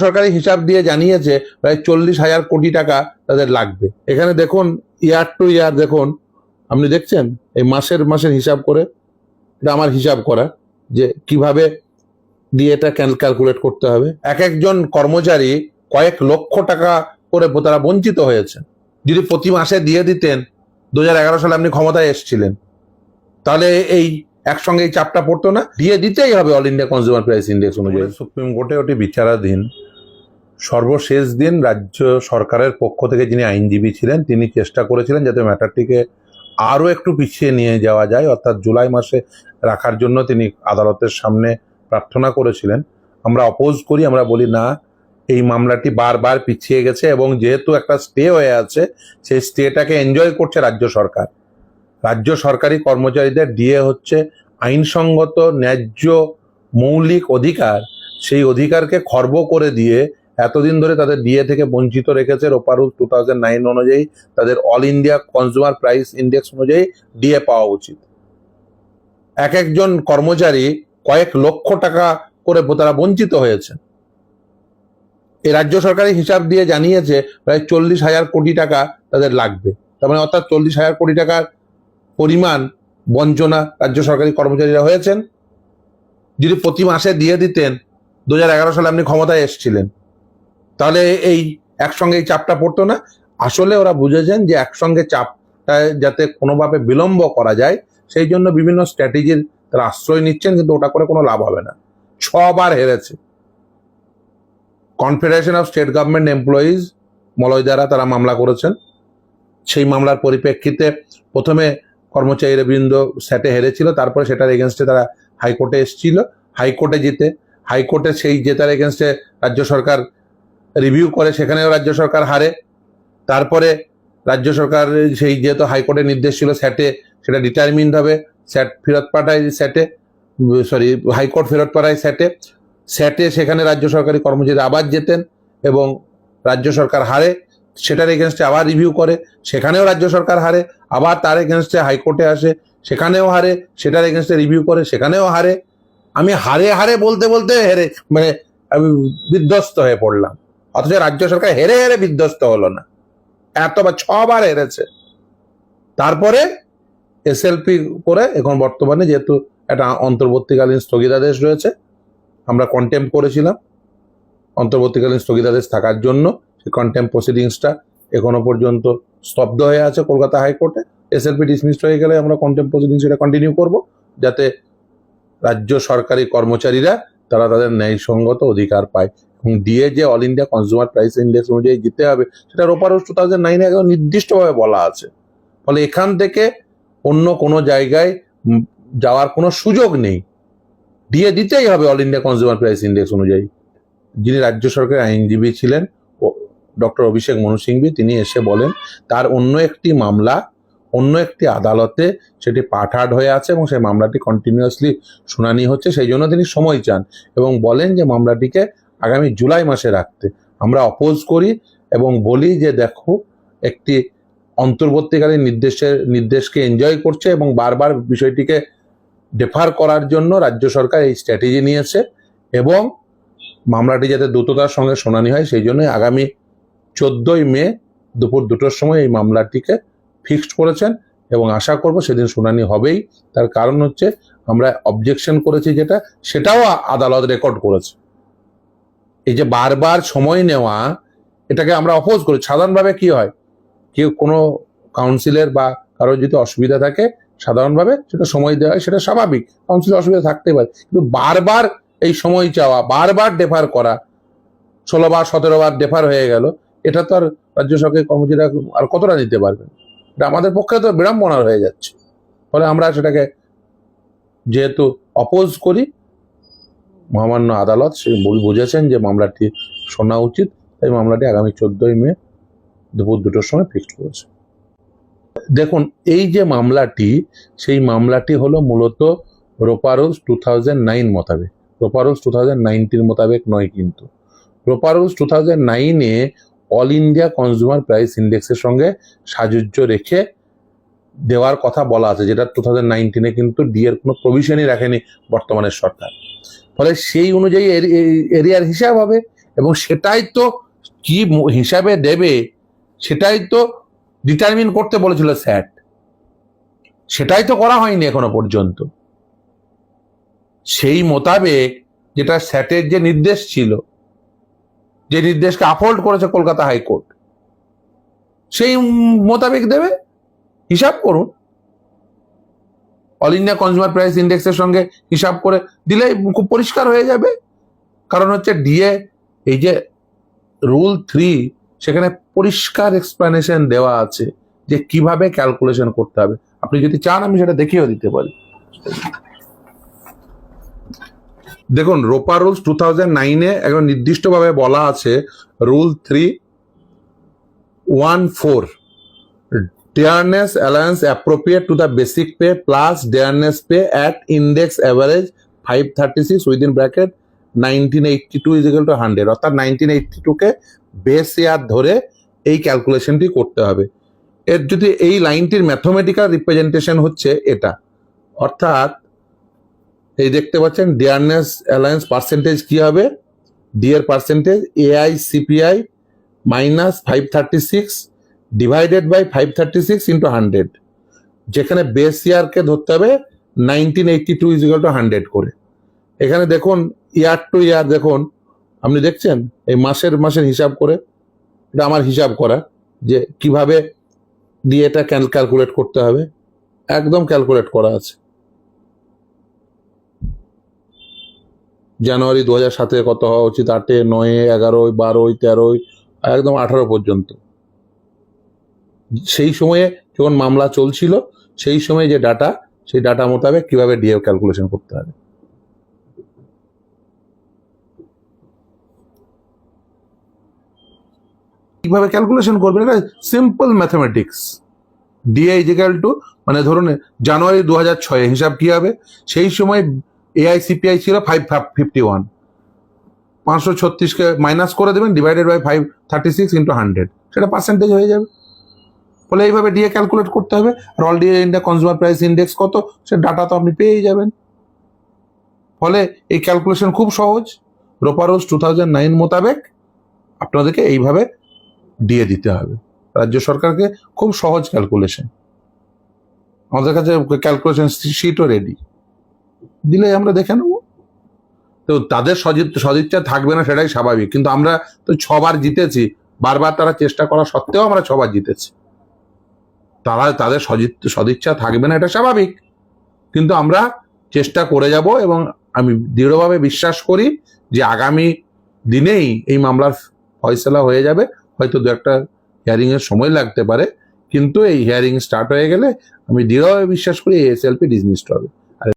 সরকারি হিসাব দিয়ে জানিয়েছে, প্রায় চল্লিশ হাজার কোটি টাকা তাদের লাগবে। এখানে দেখুন ইয়ার টু ইয়ার দেখুন, আপনি দেখছেন? এই মাসের মাসের হিসাব করে, এটা আমার হিসাব করা, যে কীভাবে দিয়ে এটা ক্যালকুলেট করতে হবে। এক একজন কর্মচারী কয়েক লক্ষ টাকা করে তারা বঞ্চিত হয়েছে। যদি প্রতি মাসে দিয়ে দিতেন দু হাজার এগারো সালে আপনি ক্ষমতায় এসেছিলেন। তাহলে এই একসঙ্গে এই চাপটা পড়তো না। দিয়ে দিতেই হবে all India consumer price index অনুযায়ী। সুপ্রিম কোর্টে ওটি বিচারাধীন। সর্বশেষ দিন রাজ্য সরকারের পক্ষ থেকে যিনি আইনজীবী ছিলেন, তিনি চেষ্টা করেছিলেন যাতে ম্যাটারটিকে আরও একটু পিছিয়ে নিয়ে যাওয়া যায়। অর্থাৎ জুলাই মাসে রাখার জন্য তিনি আদালতের সামনে প্রার্থনা করেছিলেন। আমরা অপোজ করি, আমরা বলি, না, এই মামলাটি বারবার পিছিয়ে গেছে এবং যেহেতু একটা স্টে হয়ে আছে, সেই স্টেটাকে এনজয় করছে রাজ্য সরকার। রাজ্য সরকারি কর্মচারীদের দিয়ে হচ্ছে আইনসঙ্গত, ন্যায্য, মৌলিক অধিকার। সেই অধিকারকে খর্ব করে দিয়ে এতদিন ধরে তাদের ডিএ থেকে বঞ্চিত রেখেছে রোপারুল টু থাউজেন্ড নাইন অনুযায়ী তাদের all India consumer price index অনুযায়ী ডিএ পাওয়া উচিত। এক একজন কর্মচারী কয়েক লক্ষ টাকা করে তারা বঞ্চিত হয়েছে। এই রাজ্য সরকারি হিসাব দিয়ে জানিয়েছে, প্রায় চল্লিশ হাজার কোটি টাকা তাদের লাগবে। তার মানে অর্থাৎ চল্লিশ হাজার কোটি টাকার পরিমাণ বঞ্চনা রাজ্য সরকারি কর্মচারীরা হয়েছেন। যদি প্রতি মাসে দিয়ে দিতেন দু হাজার এগারো সালে আপনি ক্ষমতায় এসেছিলেন। তাহলে এই একসঙ্গে এই চাপটা পড়তো না। আসলে ওরা বুঝেছেন যে একসঙ্গে চাপটা যাতে কোনোভাবে বিলম্ব করা যায়, সেই জন্য বিভিন্ন স্ট্র্যাটেজির তারা আশ্রয় নিচ্ছেন, কিন্তু ওটা করে কোনো লাভ হবে না। ছবার হেরেছে। Confederation of state government employees Malay দ্বারা তারা মামলা করেছেন। সেই মামলার পরিপ্রেক্ষিতে প্রথমে কর্মচারীরা বৃন্দ স্যাটে হেরেছিল, তারপরে সেটার এগেনস্টে তারা হাইকোর্টে এসেছিল। হাইকোর্টে জিতে, হাইকোর্টে সেই জেতার এগেনস্টে রাজ্য সরকার রিভিউ করে, সেখানেও রাজ্য সরকার হারে। তারপরে রাজ্য সরকার সেই যেহেতু হাইকোর্টের নির্দেশ ছিল স্যাটে সেটা ডিটারমিন্ড হবে। স্যাট ফেরত পাঠায় স্যাটে সরি হাইকোর্ট ফেরত পাঠায় স্যাটে স্যাটে সেখানে রাজ্য সরকারি কর্মচারী আবার যেতেন এবং রাজ্য সরকার হারে, সেটার এগেনস্টে আবার রিভিউ করে, সেখানেও রাজ্য সরকার হারে, আবার তার এগেনস্টে হাইকোর্টে আসে, সেখানেও হারে, সেটার এগেনস্টে রিভিউ করে, সেখানেও হারে। আমি হারে হারে বলতে বলতে হেরে মানে আমি বিধ্বস্ত হয়ে পড়লাম। অথচ রাজ্য সরকার হেরে হেরে বিধ্বস্ত হলো না। এতবার ছবার হেরেছে। তারপরে এসএলপি করে এখন বর্তমানে যেহেতু একটা অন্তর্বর্তীকালীন স্থগিতাদেশ রয়েছে, আমরা কন্টেম্প করেছিলাম। অন্তর্বর্তীকালীন স্থগিতাদেশ থাকার জন্য সেই কন্টেম্প প্রসিডিংসটা এখনও পর্যন্ত স্তব্ধ হয়ে আছে কলকাতা হাইকোর্টে। এসএলপি ডিসমিসড হয়ে গেলে আমরা কন্টেম্প প্রসিডিংস এটা কন্টিনিউ করব, যাতে রাজ্য সরকারি কর্মচারীরা তারা তাদের ন্যায়সঙ্গত অধিকার পায়। দিয়ে যে all India consumer price index অনুযায়ী জিতে হবে, সেটা রোপারোস টু থাউজেন্ড নাইনে একদম নির্দিষ্টভাবে বলা আছে। ফলে এখান থেকে অন্য কোনো জায়গায় যাওয়ার কোনো সুযোগ নেই। দিয়ে দিতেই হবে all India consumer price index অনুযায়ী। যিনি রাজ্য সরকারের আইনজীবী ছিলেন ডক্টর অভিষেক মনু সিংভি, তিনি এসে বলেন, তার অন্য একটি মামলা, অন্য একটি আদালতে সেটি পাঠাড হয়ে আছে এবং সেই মামলাটি কন্টিনিউয়াসলি শুনানি হচ্ছে, সেই জন্য তিনি সময় চান এবং বলেন যে মামলাটিকে আগামী জুলাই মাসে রাখতে। আমরা অপোজ করি এবং বলি যে, দেখো, একটি অন্তর্বর্তীকালীন নির্দেশের, নির্দেশকে এনজয় করছে এবং বারবার বিষয়টিকে ডেফার করার জন্য রাজ্য সরকার এই স্ট্র্যাটেজি নিয়েছে এবং মামলাটি যাতে দ্রুততার সঙ্গে শুনানি হয়, সেই জন্য আগামী চোদ্দই মে দুপুর দুটোর সময় এই মামলাটিকে ফিক্সড করেছেন এবং আশা করব সেদিন শুনানি হবেই। তার কারণ হচ্ছে, আমরা অবজেকশন করেছি যেটা, সেটাও আদালত রেকর্ড করেছে। এই যে বারবার সময় নেওয়া, এটাকে আমরা অপোজ করি। সাধারণভাবে কি হয়? কেউ কোনো কাউন্সিলের বা কারোর যদি অসুবিধা থাকে, সাধারণভাবে সেটা সময় দেওয়া হয় সেটা স্বাভাবিক। কাউন্সিলের অসুবিধা থাকতেই পারে। কিন্তু বারবার এই সময় চাওয়া, বারবার ডেফার করা, ষোলো বার, সতেরো বার ডেফার হয়ে গেল, এটা তো আর রাজ্য সরকারের কর্মচারীরা আর কতটা নিতে পারবেন এটা আমাদের পক্ষে তো বিড়ম্বনার হয়ে যাচ্ছে। ফলে আমরা সেটাকে যেহেতু অপোজ করি মহামান্য আদালত সে বুঝেছেন যে মামলাটি শোনা উচিত, তাই মামলাটি আগামী চোদ্দই মে দুপুর দুটোর সময় ফিক্সড করেছে। দেখুন, এই যে মামলাটি, সেই মামলাটি হলো মূলত রোপারোস টু থাউজেন্ড নাইন মোতাবেক। রোপারোস টু থাউজেন্ড নাইনটির মোতাবেক নয় কিন্তু। রোপারোস টু থাউজেন্ড নাইনে অল ইন্ডিয়া কনজিউমার প্রাইস ইন্ডেক্সের সঙ্গে সাযুজ্য রেখে দেওয়ার কথা বলা আছে, যেটা টু থাউজেন্ড নাইনটিনে কিন্তু ডি এর কোনো প্রভিশনই রাখেনি বর্তমানের সরকার। ফলে সেই অনুযায়ী এরিয়ার হিসাব হবে এবং সেটাই তো কি হিসাবে দেবে, সেটাই তো ডিটারমিন করতে বলেছিল স্যাট সেটাই তো করা হয়নি এখনও পর্যন্ত। সেই মোতাবেক যেটা স্যাটের যে নির্দেশ ছিল, যে নির্দেশকে আপহোল্ড করেছে কলকাতা হাইকোর্ট, সেই মোতাবেক দেবে। হিসাব করুন। অল ইন্ডিয়া কনজিউমার প্রাইস ইন্ডেক্সের সঙ্গে হিসাব করে দিলে খুব পরিষ্কার হয়ে যাবে। কারণ হচ্ছে ডিএ এই যে রুল থ্রি সেখানে পরিষ্কার এক্সপ্লানেশন দেওয়া আছে যে কীভাবে ক্যালকুলেশন করতে হবে। আপনি যদি চান আমি সেটা দেখিয়েও দিতে পারি। দেখুন, রোপা রুলস টু থাউজেন্ড নাইনে একদম নির্দিষ্টভাবে বলা আছে rule three one four dearness allowance appropriate to the basic pay plus dearness pay at index average 536 within bracket 1982 is equal to 100 অর্থাৎ 1982 কে বেস ইয়ার ধরে এই ক্যালকুলেশনটি করতে হবে। এর যদি এই লাইনটির ম্যাথমেটিক্যাল রিপ্রেজেন্টেশন হচ্ছে এটা। অর্থাৎ এই দেখতে পাচ্ছেন ডিয়ারনেস অ্যালায়েন্স পার্সেন্টেজ কী হবে? ডি এর percentage AI CPI minus five thirty six divided by five thirty six into hundred যেখানে বেস ইয়ারকে ধরতে হবে nineteen eighty two is equal to hundred করে। এখানে দেখুন ইয়ার টু ইয়ার দেখুন, আপনি দেখছেন? এই মাসের মাসের হিসাব করে, এটা আমার হিসাব করা, যে কীভাবে দিয়ে এটা ক্যালকুলেট করতে হবে। একদম ক্যালকুলেট করা আছে। জানুয়ারি দু হাজার সাতে কত হওয়া উচিত? আটে, নয়ে এগারোই বারোই তেরোই একদম আঠারো পর্যন্ত। সেই সময়ে যখন মামলা চলছিল, সেই সময়ে যে ডাটা সেই ডাটা মোতাবেক কীভাবে ডিএ ক্যালকুলেশন করতে হবে? কীভাবে ক্যালকুলেশন করবেন? এটা simple mathematics DA is equal to মানে ধরুন, জানুয়ারি দু হাজার ছয়ে হিসাব কি হবে? সেই সময় এআইসিপিআই ছিল ফাইভ ফিফটি ওয়ান পাঁচশো ছত্রিশকে মাইনাস করে দেবেন divided by five thirty six into hundred সেটা পার্সেন্টেজ হয়ে যাবে। ফলে এইভাবে ডিএ ক্যালকুলেট করতে হবে। আর all DA India consumer price index কত, সে ডাটা তো আপনি পেয়েই যাবেন। ফলে এই ক্যালকুলেশন খুব সহজ। রোপারোজ টু থাউজেন্ড নাইন মোতাবেক আপনাদেরকে এইভাবে ডিএ দিতে হবে। রাজ্য সরকারকে খুব সহজ ক্যালকুলেশন আমাদের কাছে ক্যালকুলেশন শিটও রেডি দিলে আমরা দেখে নেব। তো তাদের সদিচ্ছা থাকবে না সেটাই স্বাভাবিক। কিন্তু আমরা তো ছবার জিতেছি। বারবার তারা চেষ্টা করা সত্ত্বেও আমরা ছবার জিতেছি। তারা তাদের সদিচ্ছা থাকবে না, এটা স্বাভাবিক। কিন্তু আমরা চেষ্টা করে যাব এবং আমি দৃঢ়ভাবে বিশ্বাস করি যে আগামী দিনেই এই মামলার ফয়সলা হয়ে যাবে। হয়তো দু একটা হিয়ারিং এর সময় লাগতে পারে, কিন্তু এই হিয়ারিং স্টার্ট হয়ে গেলে আমি দৃঢ়ভাবে বিশ্বাস করি এই এসএলপি ডিসমিসড হবে।